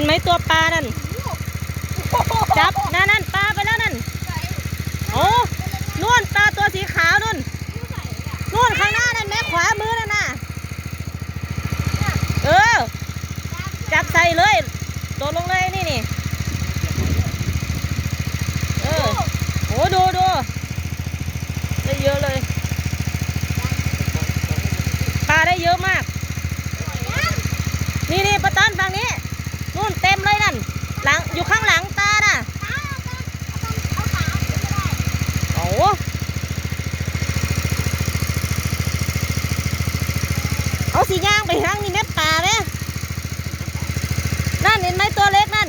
ห็นไหมตัวปลานั่น จับนั่นนั่นปลาไปแล้วนั่น โอ้นู่นปลาตัวสีขาวนู่นนู่นข้างหน้านั่นแม่ขวามือนั่นน่ะ เออ จับใส่เลยโดดลงเลยนี่นี่ เออ โอ้ดูดูได้เยอะเลย ปลาได้เยอะมาก นี่นี่ประตันฝั่งนี้นเต็มเลยนั่น หลัง อยู่ข้างหลังตาน่ะโอ้เอาสีย่างไปทางนี่แม่ป่าไหมนั่นเห็นไหมตัวเล็กนั่น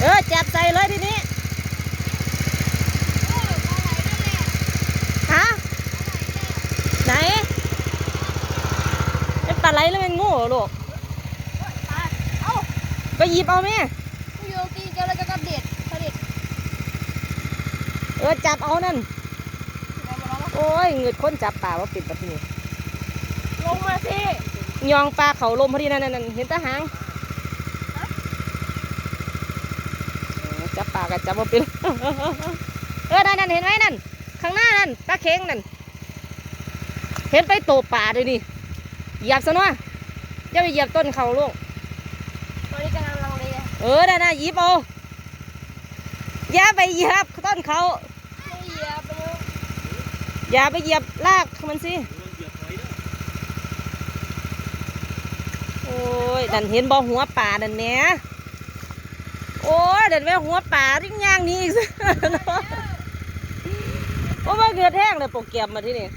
เออจับใส่เลยทีนี้ ฮะ ไหน เป็นปลาไหลแล้วเป็นงูเหรอลูกก็หยิบเอาไหมเออจับเอานั่น โอ้ยเงืดคนจับปลาว่าปิดแบบนี้ลงมาสิยองปลาเขาลมพอดีนั่นนั่นนั่นเห็นแตาหางเออจับปลากับจับว่าปิดเออนั่นนั่นเห็นไหมนั่นข้างหน้านั่นปลาเค็งนั่นเห็นไปโตปลาเลยนี่ เหยียบซะหน่อยอย่าไปเหยียบต้นเขาลูกตอนนี้กำลังลังเลเออนั่นน่ะหยิบเอาอย่าไปเหยียบต้นเขาไม่เหยียบไปเลยอย่าไปเหยียบรากมันสิโอ้ยดันเห็นบ่หัวป่าดันแหม่โอ้ยดันแม่หัวป่าทิ้งย่างหนี้อีกสิโอ้มาเกิดแห้งเลยโปรแกรมมาที่นี่เ